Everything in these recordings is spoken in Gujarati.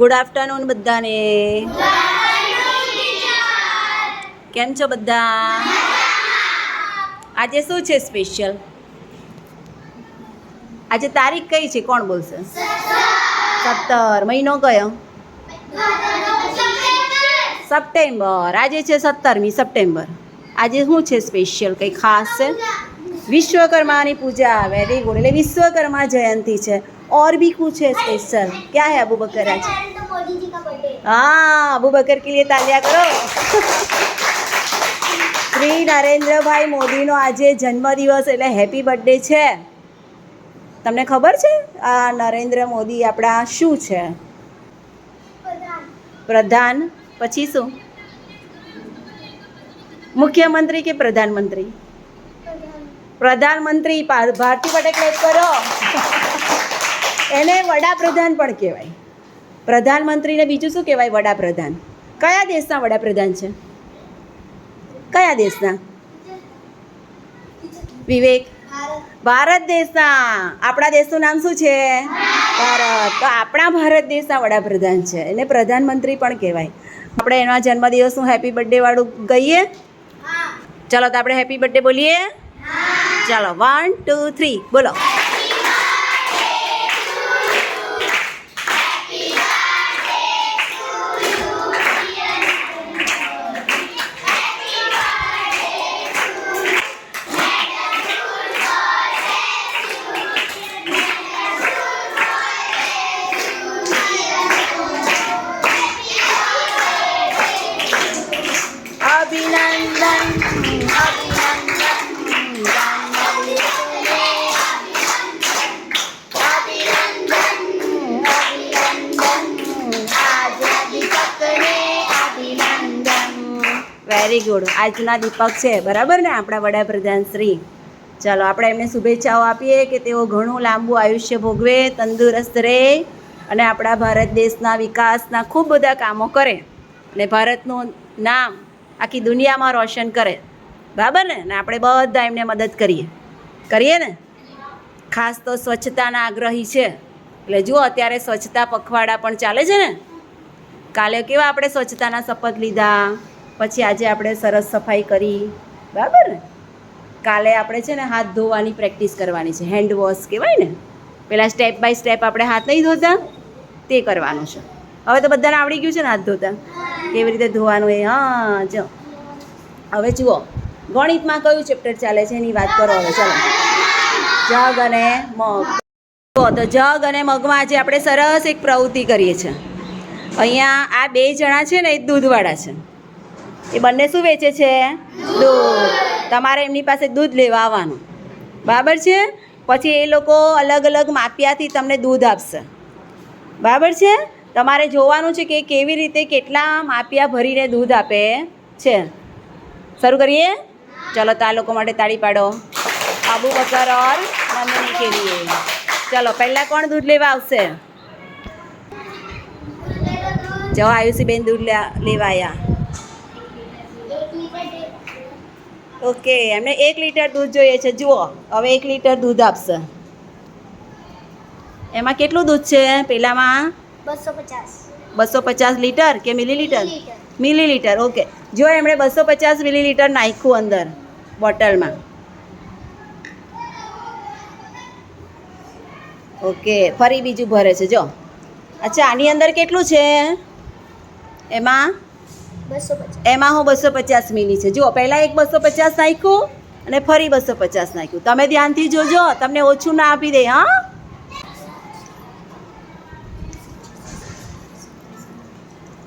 ગુડ આફ્ટરનૂન બધાને. કેમ છો બધા? આજે શું છે સ્પેશિયલ આજે તારીખ કઈ છે? કોણ બોલશે? સત્તર. મહિનો કયો? સપ્ટેમ્બર. આજે છે સત્તરમી સપ્ટેમ્બર. આજે શું છે સ્પેશિયલ કંઈ ખાસ છે? વિશ્વકર્માની પૂજા. વેરી ગુડ એટલે વિશ્વકર્મા જયંતી છે. और भी कुछ है स्पेशल क्या है अबू बकर आज मोदी जी का बर्थडे हाँ अबू बकर के लिए तालियां करो શ્રી નરેન્દ્રભાઈ મોદીનો આજે જન્મદિવસ એટલે હેપી બર્થડે છે તમને ખબર છે આ નરેન્દ્ર મોદી આપણા શું છે प्रधान પ્રધાન પછી શું મુખ્યમંત્રી કે પ્રધાનમંત્રી प्रधान પ્રધાનમંત્રી પા- ભારતી પટેલ ક્લેપ કરો એને વડાપ્રધાન પણ કહેવાય. પ્રધાનમંત્રીને બીજું શું કહેવાય વડાપ્રધાન? કયા દેશના વડાપ્રધાન છે? કયા દેશના? વિવેક? ભારત દેશના. આપણા દેશનું નામ શું છે? ભારત. તો આપણા ભારત દેશના વડાપ્રધાન છે. એને પ્રધાનમંત્રી પણ કહેવાય. આપણે એના જન્મદિવસનું હેપી બર્થડે વાળું ગઈએ? ચાલો તો આપણે હેપી બર્થડે બોલીએ. ચાલો વન ટુ થ્રી બોલો. ગુડ આજના દીપક છે. બરાબર ને? આપણા વડાપ્રધાન શ્રી. ચાલો, આપણે એમને શુભેચ્છાઓ આપીએ કે તેઓ ઘણું લાંબુ આયુષ્ય ભોગવે, તંદુરસ્ત રહે અને આપણા ભારત દેશના વિકાસના ખૂબ બધા કામો કરે અને ભારતનું નામ આખી દુનિયામાં રોશન કરે. બરાબર ને? ને આપણે બધા એમને મદદ કરીએ. કરીએ ને? ખાસ તો સ્વચ્છતાના આગ્રહી છે. એટલે જુઓ, અત્યારે સ્વચ્છતા પખવાડા પણ ચાલે છે ને? કાલે કેવા આપણે સ્વચ્છતાના શપથ લીધા? પછી આજે આપણે સરસ સફાઈ કરી. બરાબર ને? કાલે આપણે છે ને હાથ ધોવાની પ્રેક્ટિસ કરવાની છે. હેન્ડ વોશ કહેવાય ને? પહેલાં સ્ટેપ બાય સ્ટેપ આપણે હાથ નહીં ધોતા, તે કરવાનું છે. હવે તો બધાને આવડી ગયું છે ને હાથ ધોતા? કેવી રીતે ધોવાનું એ? હા, જો. હવે જુઓ. ગણિતમાં કયું ચેપ્ટર ચાલે છે એની વાત કરો હવે, ચાલો. જગ અને મગ. તો જગ અને મગમાં આજે આપણે સરસ એક પ્રવૃત્તિ કરીએ છીએ. અહીંયા આ બે જણા છે ને એ દૂધવાળા છે. એ બંને શું વેચે છે? દૂધ. તમારે એમની પાસે દૂધ લેવા આવવાનું બરાબર છે? પછી એ લોકો અલગ અલગ માપિયાથી તમને દૂધ આપશે. બરાબર છે? તમારે જોવાનું છે કે કેવી રીતે કેટલા માપિયા ભરીને દૂધ આપે છે. શરૂ કરીએ? ચલો તો આ લોકો માટે તાળી પાડો. આબુ બકર ઓર નંદની કે લીએ. ચલો, પહેલાં કોણ દૂધ લેવા આવશે? જો આયુષીબેન દૂધ લે- લેવા આવ્યા ઓકે એમને એક લીટર દૂધ જોઈએ છે. જુઓ હવે એક લીટર દૂધ આપશે. એમાં કેટલું દૂધ છે પેલામાં? બસો પચાસ. બસો પચાસ લીટર કે મિલીલીટર? મિલીલીટર. ઓકે. જો એમણે બસો પચાસ મિલી મિલીલીટર નાખ્યું અંદર બોટલમાં. ઓકે ફરી બીજું ભરે છે. જો અચ્છા આની અંદર કેટલું છે? એમાં? એમાં હું બસો પચાસ મિની છે. જુઓ પહેલાં એક બસો પચાસ નાખ્યું અને ફરી બસો પચાસ નાખ્યું. તમે ધ્યાનથી જોજો તમને ઓછું ના આપી દે હા?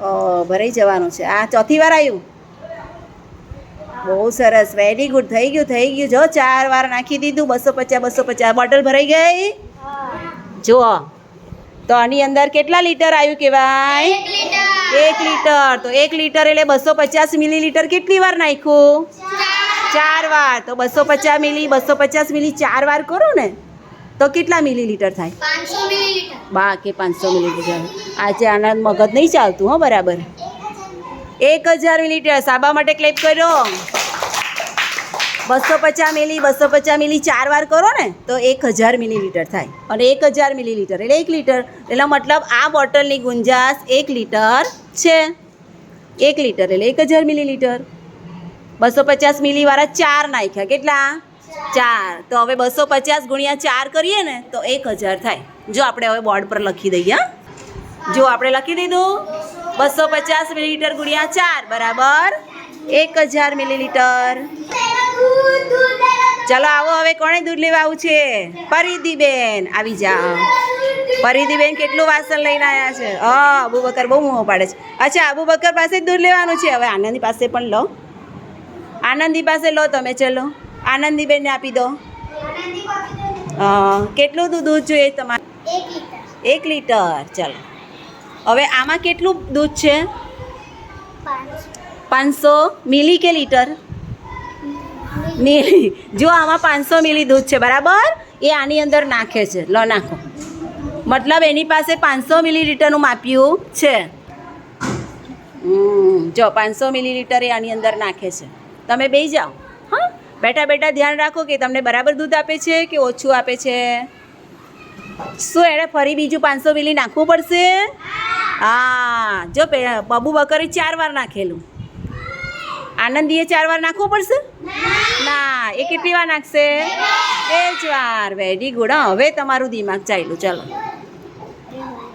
ઓ ભરાઈ જવાનું છે. આ ચોથી વાર આવ્યું બહુ સરસ. વેરી ગુડ થઈ ગયું થઈ ગયું. જો ચાર વાર નાખી દીધું. બસો પચાસ બસો પચાસ. બોટલ ભરાઈ ગઈ? જુઓ. તો આની અંદર કેટલા લીટર આવ્યું કહેવાય? એક લીટર. તો એક લીટર એટલે બસો પચાસ મિલી મિલીલીટર કેટલી વાર નાખ્યું? ચાર વાર. તો બસો પચાસ મિલી બસો પચાસ મિલી ચાર વાર કરો ને તો કેટલા મિલી મિલીલીટર થાય? બા કે પાંચસો મિલીલીટર. આજે આના મગજ નહીં ચાલતું હો બરાબર. એક હજાર મિલીલીટર. સાબા માટે ક્લેપ કર્યો. બસો પચાસ મિલી બસો પચાસ મિલી ચાર વાર કરો ને, તો એક હજાર મિલીલીટર થાય. અને એક હજાર મિલીલીટર એટલે એક લીટર. એટલે મતલબ આ બોટલની ગુંજાશ એક લીટર છે. એક લીટર એટલે એક હજાર મિલીલીટર. બસો પચાસ મિલીવાળા ચાર નાખ્યા. કેટલા? ચાર. તો હવે બસો પચાસ ગુણ્યા ચાર કરીએ ને, તો એક હજાર થાય. જો આપણે હવે બોર્ડ પર લખી દઈએ? જો આપણે લખી દીધું? બસો પચાસ મિલીલીટર ગુણ્યા ચાર બરાબર એક હજાર મિલીલીટર. ચલો આવો હવે કોણે દૂધ લેવા આવું છે? પરિધિબેન આવી જાઓ. પરિધિબેન કેટલું વાસણ લઈને આવ્યા છે? હ અબુબકર બહુ મોં પાડે છે. અચ્છા આબુબકર પાસે જ દૂધ લેવાનું છે? હવે આનંદી પાસે પણ લો. આનંદી પાસે લો તમે ચલો. આનંદીબેનને આપી દો. કેટલું દૂધ દૂધ જોઈએ તમારે? એક લીટર. ચાલો. હવે આમાં કેટલું દૂધ છે? પાંચસો મિલી કે લીટર? મિલી. જો આમાં પાંચસો મિલી દૂધ છે, બરાબર? એ આની અંદર નાખે છે. લો, નાખો. મતલબ એની પાસે પાંચસો મિલીલીટરનું માપ્યું છે. જો પાંચસો મિલીલીટર એ આની અંદર નાખે છે. તમે બે જાઓ. હા? બેઠા બેઠા ધ્યાન રાખો કે તમને બરાબર દૂધ આપે છે કે ઓછું આપે છે? શું એણે ફરી બીજું પાંચસો મિલી નાખવું પડશે? હા, જો બબુ બકરે ચાર વાર નાખેલું. આનંદીએ ચાર વાર નાખવું પડશે? ના એ કેટલી વાર નાખશે બે જ વાર વેરી ગુડ હવે તમારું દિમાગ ચાલ્યું ચાલો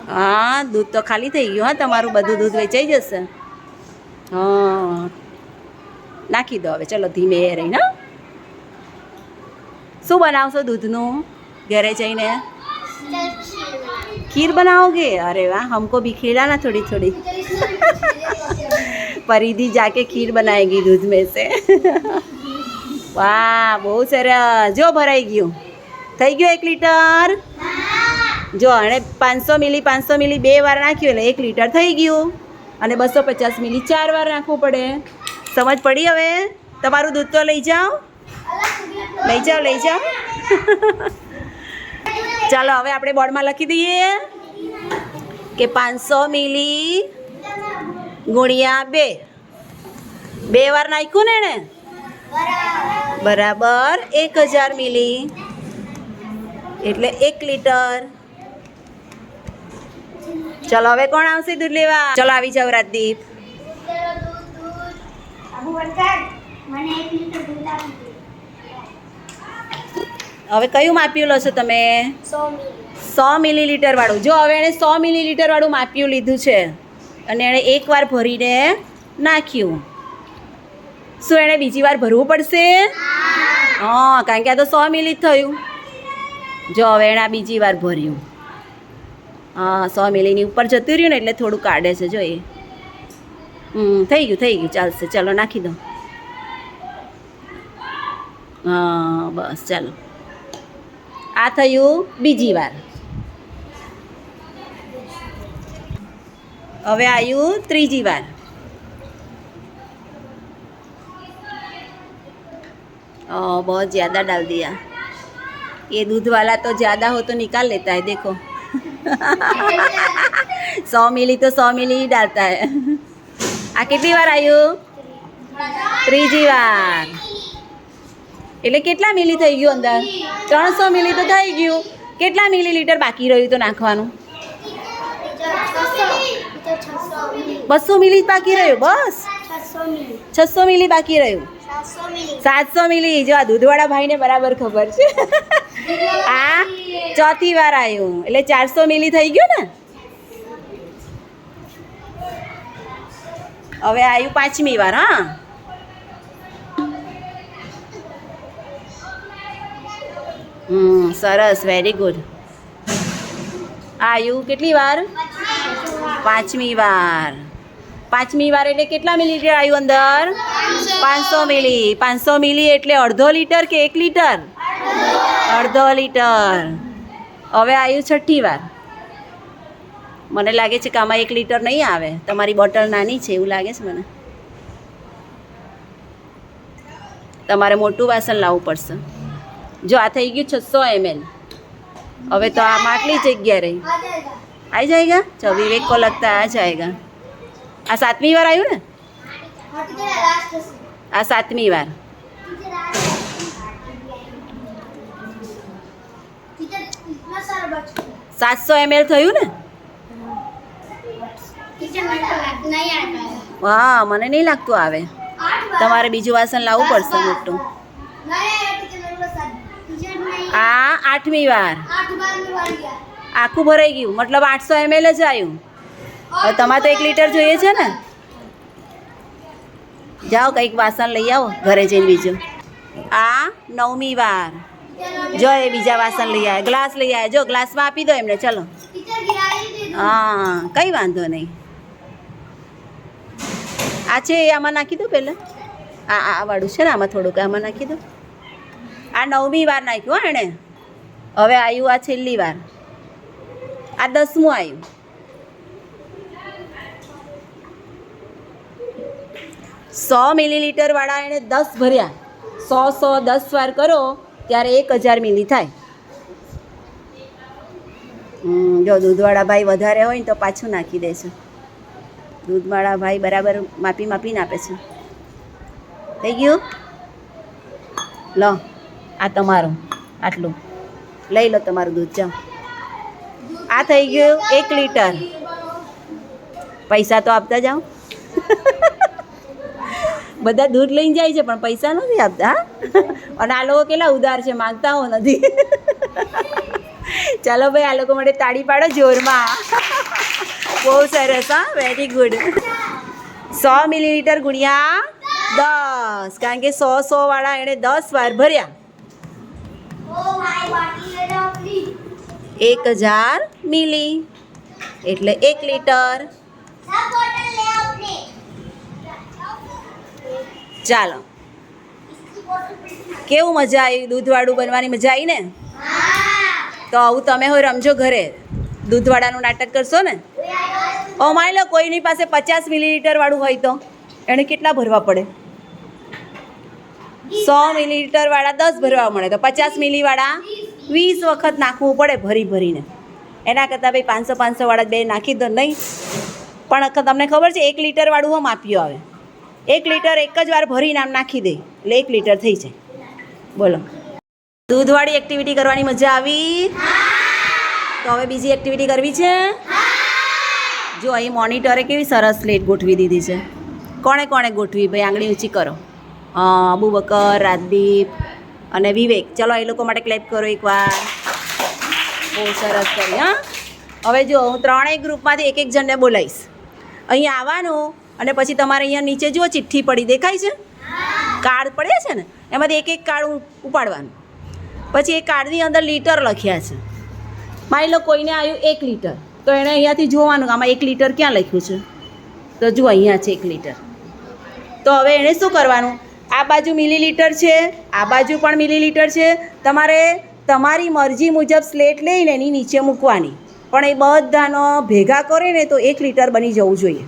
હા દૂધ તો ખાલી થઈ ગયું હા તમારું બધું દૂધ વેચાઈ જશે હા નાખી દો હવે ચલો ધીમે રહીને હા? શું બનાવશો દૂધનું ઘરે જઈને खीर बनाओगे अरे वाह हमको भी खिलाना थोड़ी थोड़ी परिधि जाके खीर बनाएगी दूध में से વાહ, બહુ સરસ. જો ભરાઈ ગયું. થઈ ગયું એક લીટર? જો, અને પાંચસો મિલી પાંચસો મિલી બે વાર નાખ્યું એટલે એક લીટર થઈ ગયું. અને બસો પચાસ મિલી ચાર વાર નાખવું પડે. સમજ પડી હવે? તમારું દૂધ તો લઈ જાઓ. લઈ જાઓ લઈ જાઓ. ચાલો, હવે આપણે બોર્ડમાં લખી દઈએ કે પાંચસો મિલી ગુણ્યા બે. બે વાર નાખ્યું ને એણે? બરાબર. એક હજાર મિલી. એટલે એક લીટર. ચલો, હવે કોણ આવશે દૂધ લેવા? ચલો, આવી જાવ રાજદીપ. હવે કયું માપ્યું લો છો તમે? સો મિલીલીટર વાળું. જો, હવે એણે સો મિલીલીટર વાળું માપ્યું લીધું છે. અને એણે એકવાર ભરીને નાખ્યું. શું એણે બીજી વાર ભરવું પડશે? હા, કારણ કે આ તો સો મિલી જ થયું. જો, હવે એણે બીજી વાર ભર્યું. હા, સો મિલીની ઉપર જતું રહ્યું ને એટલે થોડું કાઢે છે, જો એ. હમ, થઈ ગયું થઈ ગયું. ચાલશે, ચલો, નાખી દો હા, બસ, ચાલો. આ થયું બીજી વાર. હવે આવ્યું ત્રીજી વાર. बहुत ज़्यादा डाल दिया ये दूध वाला तो ज़्यादा हो तो निकाल लेता है देखो सौ मिली तो सौ मिली ही डालता है આ કેટલી વાર આવ્યું ત્રીજી વાર એટલે કેટલા મિલી થઈ ગયું અંદર ત્રણસો મિલી તો થઈ ગયું કેટલા મિલીલીટર બાકી રહ્યું તો નાખવાનું છસો મિલી બસો મિલી જ બાકી રહ્યું બસ છસો મિલી છસો મિલી બાકી રહ્યું સાતસો મિલી. જો આ દૂધવાળા ભાઈને બરાબર ખબર છે. આ ચોથી વાર આવ્યું એટલે ચારસો મિલી થઈ ગયું ને? હવે આવ્યું પાંચમી વાર હા? હમ સરસ વેરી ગુડ આવ્યું કેટલી વાર? પાંચમી વાર. પાંચમી વાર. એટલે કેટલા મિલીલીટર આવ્યું અંદર? પાંચસો મિલી પાંચસો મિલી એટલે અડધો લીટર કે એક લીટર? અડધો લીટર. હવે આવ્યું છઠ્ઠી વાર. મને લાગે છે કે આમાં એક લીટર નહીં આવે. તમારી બોટલ નાની છે, એવું લાગે છે મને. તમારે મોટું વાસણ લાવવું પડશે. જો આ થઈ ગયું છસો એમએલ. હવે તો આમાં આટલી જગ્યા રહી. આવી જાયગા? ચલો વિવેક કો લગતા આ જાયગા. આ સાતમી વાર આવ્યું ને? આ સાતમી વાર. સાતસો એમએલ થયું ને? હા, મને નહીં લાગતું આવે. તમારે બીજું વાસણ લાવવું પડશે મોટું. આ આઠમી વાર. આખું ભરાઈ ગયું. મતલબ આઠસો એમએલ જ આવ્યું. હવે તમારે તો એક લીટર જોઈએ છે ને? જાઓ કંઈક વાસણ લઈ આવો, ઘરે જઈને બીજું. આ નવમી વાર. જો એ બીજા વાસણ લઈ આવે ગ્લાસ લઈ આવે જો ગ્લાસમાં આપી દો એમને, ચલો. હા, કંઈ વાંધો નહીં. આ છે એ આમાં નાખી દો પહેલાં. આ આ વાળું છે ને, આમાં થોડુંક આમાં નાખી દો. આ નવમી વાર નાખ્યું હા એણે. હવે આવ્યું આ છેલ્લી વાર. આ દસમું આવ્યું સો મિલીલીટરવાળા એણે દસ ભર્યા. સો સો, દસ વાર કરો, ત્યારે એક હજાર મિલી થાય. જો દૂધવાળા ભાઈ વધારે હોય ને તો પાછું નાખી દે છે. દૂધવાળા ભાઈ બરાબર માપી માપીને આપે છે. થઈ ગયું? લો. આ તમારું. આટલું. લઈ લો તમારું દૂધ, જાઓ. આ થઈ ગયું એક લીટર. પૈસા તો આપતા જાઓ. બધા દૂધ લઈને જાય છે, પણ પૈસા નથી આપતા અને આ લોકો કેટલા ઉદાર છે માગતા હો નથી. ચાલો ભાઈ, આ લોકો માટે તાળી પાડો જોરમાં. બહુ સરસ, હા? વેરી ગુડ સો મિલીલીટર ગુણ્યા દસ, કારણ કે સો સો વાળા એણે દસ વાર ભર્યા. એક હજાર મિલી, એટલે એક લીટર. ચાલો. કેવું મજા આવી? દૂધવાળું બનવાની મજા આવી ને તો આવું તમે હોય રમજો ઘરે. દૂધવાળાનું નાટક કરશો ને? ઓ, માની લો કોઈની પાસે પચાસ મિલીલીટરવાળું હોય તો? એણે કેટલા ભરવા પડે? સો મિલીલીટરવાળા દસ ભરવા મળે. તો પચાસ મિલીવાળા વીસ વખત નાખવું પડે ભરી ભરીને. એના કરતાં ભાઈ પાંચસો પાંચસોવાળા બે નાખી દો નહીં. પણ તમને ખબર છે, એક લીટરવાળું હમ આપ્યું આવે. એક લીટર એક જ વાર ભરીને આમ નાખી દે. એટલે એક લીટર થઈ જાય. બોલો. દૂધવાળી એક્ટિવિટી કરવાની મજા આવી? તો હવે બીજી એક્ટિવિટી કરવી છે? જો અહીં મોનિટરે કેવી સરસ સ્લેટ ગોઠવી દીધી છે. કોણે કોણે ગોઠવી? ભાઈ, આંગળી ઊંચી કરો. અબુ બકર રાજદીપ અને વિવેક. ચલો, એ લોકો માટે ક્લેપ કરો એકવાર. બહુ સરસ કરી, હા. હવે જો, હું ત્રણેય ગ્રુપમાંથી એક એક જણને બોલાવીશ. અહીં આવવાનું. અને પછી તમારે અહીંયા નીચે જુઓ, ચિઠ્ઠી પડી દેખાય છે? કાર્ડ પડ્યા છે ને? એમાંથી એક એક કાર્ડ ઉપાડવાનું. પછી એ કાર્ડની અંદર લીટર લખ્યા છે. માની લો કોઈને આવ્યું એક લીટર, તો એણે અહીંયાથી જોવાનું આમાં એક લીટર ક્યાં લખ્યું છે? તો જુઓ, અહીંયા છે એક લીટર. તો હવે એણે શું કરવાનું? આ બાજુ મિલીલીટર છે, આ બાજુ પણ મિલીલીટર છે. તમારે તમારી મરજી મુજબ સ્લેટ લઈને એની નીચે મૂકવાની. પણ એ બધાનો ભેગા કરે ને તો એક લીટર બની જવું જોઈએ.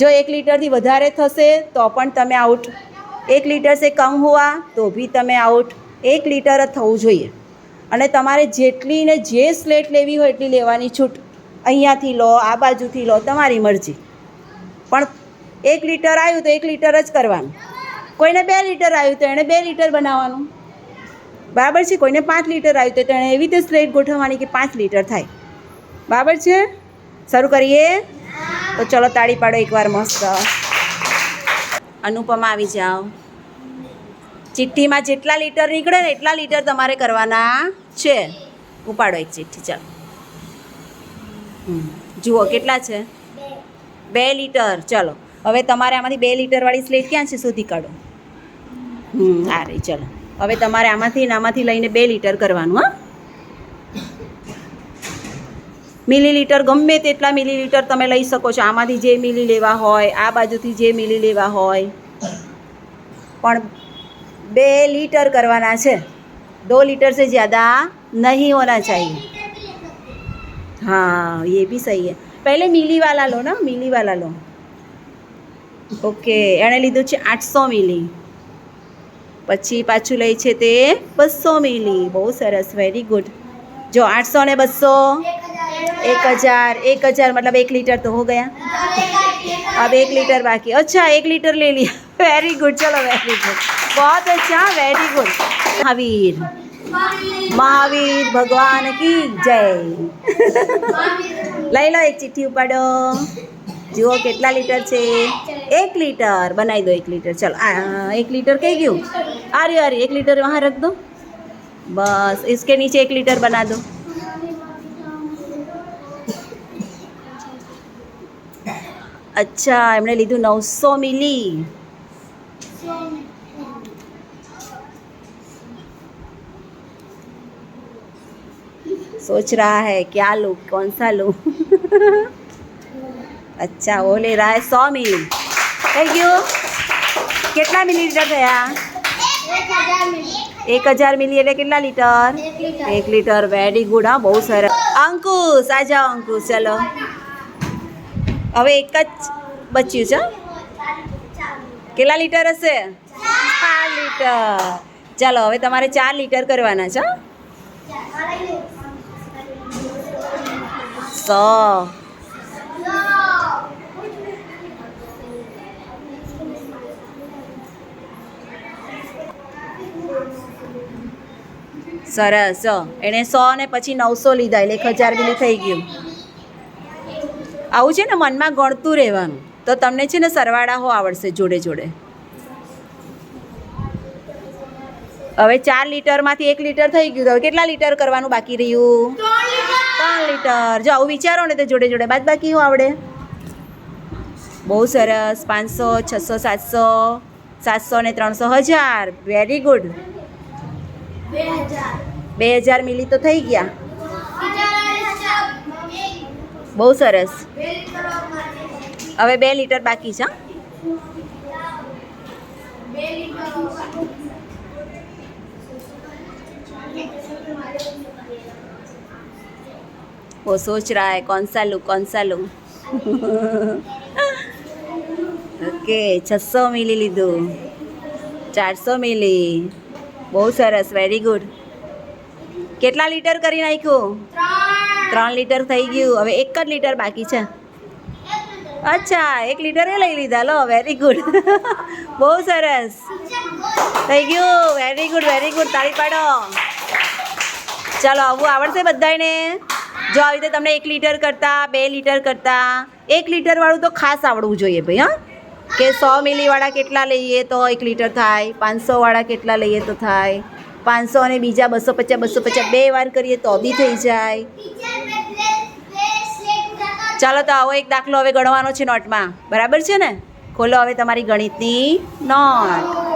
જો એક લીટરથી વધારે થશે, તો પણ તમે આઉટ. એક લીટર સે કમ હોવા તો બી તમે આઉટ. એક લીટર જ થવું જોઈએ. અને તમારે જેટલી ને જે સ્લેટ લેવી હોય, એટલી લેવાની છૂટ. અહીંયાથી લો, આ બાજુથી લો, તમારી મરજી. પણ એક લીટર આવ્યું તો એક લીટર જ કરવાનું. કોઈને બે લીટર આવ્યું તો એણે બે લીટર બનાવવાનું. બરાબર છે, કોઈને પાંચ લીટર આવ્યું તો એણે એવી રીતે સ્લેટ ગોઠવવાની કે પાંચ લીટર થાય. બરાબર છે, શરૂ કરીએ. તો ચલો તાળી પાડો એકવાર મસ્ત. અનુપમા આવી જાઓ. ચિઠ્ઠીમાં જેટલા લીટર નીકળે ને એટલા લીટર તમારે કરવાના છે. ઉપાડો એક ચિઠ્ઠી, ચાલો. જુઓ કેટલા છે? બે લીટર, ચલો. હવે તમારે આમાંથી બે લીટરવાળી સ્લેટ ક્યાં છે શોધી કાઢો. હમ, આ રહી, ચલો. હવે તમારે આમાંથી ને આમાંથી લઈને બે લીટર કરવાનું, હા. મિલીલીટર ગમે તેટલા મિલીલીટર તમે લઈ શકો છો આમાંથી જે મિલી લેવા હોય આ બાજુથી જે મિલી લેવા હોય પણ બે લીટર કરવાના છે દो लीटर से ज़्यादा नहीं होना चाहिए हाँ ये भी सही है पहले मिली वाला लो ना मिली वाला लो ઓકે એણે લીધું છે આઠસો મિલી પછી પાછું લે છે તે બસો મિલી બહુ સરસ વેરી ગુડ જો આઠસો ને બસો एक हज़ार एक हज़ार मतलब एक लीटर तो हो गया। अब एक लीटर बाकी। अच्छा एक लीटर ले लिया। वेरी गुड चलो वेरी गुड बहुत अच्छा वेरी गुड महावीर। महावीर, भगवान की जय। लाई लो, एक चिट्ठी उपाड़ो। जुओ के लीटर से? एक लीटर बनाई दो एक लीटर चलो एक लीटर कह गयू? आ रही आ रही एक लीटर वहाँ रख दो। बस, इसके नीचे एक लीटर बना दो। અચ્છા એમણે લીધું નવસો મિલી सोच रहा है क्या लूँ कौन सा लूँ अच्छा वो ले रहा है सौ मिली થઈ ગયું કેટલા મિલીલીટર થયા એક હજાર મિલી એટલે કેટલા લીટર એક લીટર વેરી ગુડ હા બહુ સરસ અંકુશ આ જાઓ અંકુશ ચલો હવે એક જ બચ્યું છે કેટલા લીટર હશે? ચાર લીટર. ચાલો, હવે તમારે ચાર લીટર કરવાના છે સો. સરસ એણે સો ને પછી નવસો લીધા, એટલે એક હજાર બી થઈ ગયું. આવું છે ને મનમાં ગણતું રહેવાનું. તો તમને છે ને સરવાળા હો આવડશે જોડે જોડે. હવે ચાર લીટરમાંથી એક લીટર થઈ ગયું. હવે કેટલા લીટર કરવાનું બાકી રહ્યું? ત્રણ લીટર. જો આવું વિચારો ને તો જોડે જોડે. બાદ બાકી હું આવડે? બહુ સરસ. પાંચસો, છસો, સાતસો સાતસો ને ત્રણસો. હજાર. વેરી ગુડ બે હજાર મિલી તો થઈ ગયા. બહુ સરસ હવે બે લીટર બાકી છે હા? वो सोच रहा है कौन सा लूँ कौन सा लूँ ઓકે છસો મિલી લીધું ચારસો મિલી બહુ સરસ વેરી ગુડ કેટલા લીટર કરી નાખ્યું ત્રણ લીટર થઈ ગયું. હવે એક જ લીટર બાકી છે. અચ્છા, એક લીટર લઈ લીધા. લો વેરી ગુડ બહુ સરસ. થઈ ગયું. વેરી ગુડ વેરી ગુડ તાળી પાડો. ચાલો, આવું આવડશે બધાને જો આવી રીતે તમને એક લીટર કરતાં, બે લીટર કરતાં, એક લીટરવાળું તો ખાસ આવડવું જોઈએ ભાઈ, હા? કે સો મિલીવાળા કેટલા લઈએ તો એક લીટર થાય પાંચસોવાળા કેટલા લઈએ તો થાય? પાંચસો અને બીજા બસો પચાસ બસો પચાસ બે વાર કરીએ તો બી થઈ જાય. ચાલો તો આવો એક દાખલો હવે ગણવાનો છે નોટમાં. બરાબર છે ને? ખોલો હવે તમારી ગણિતની નોટ.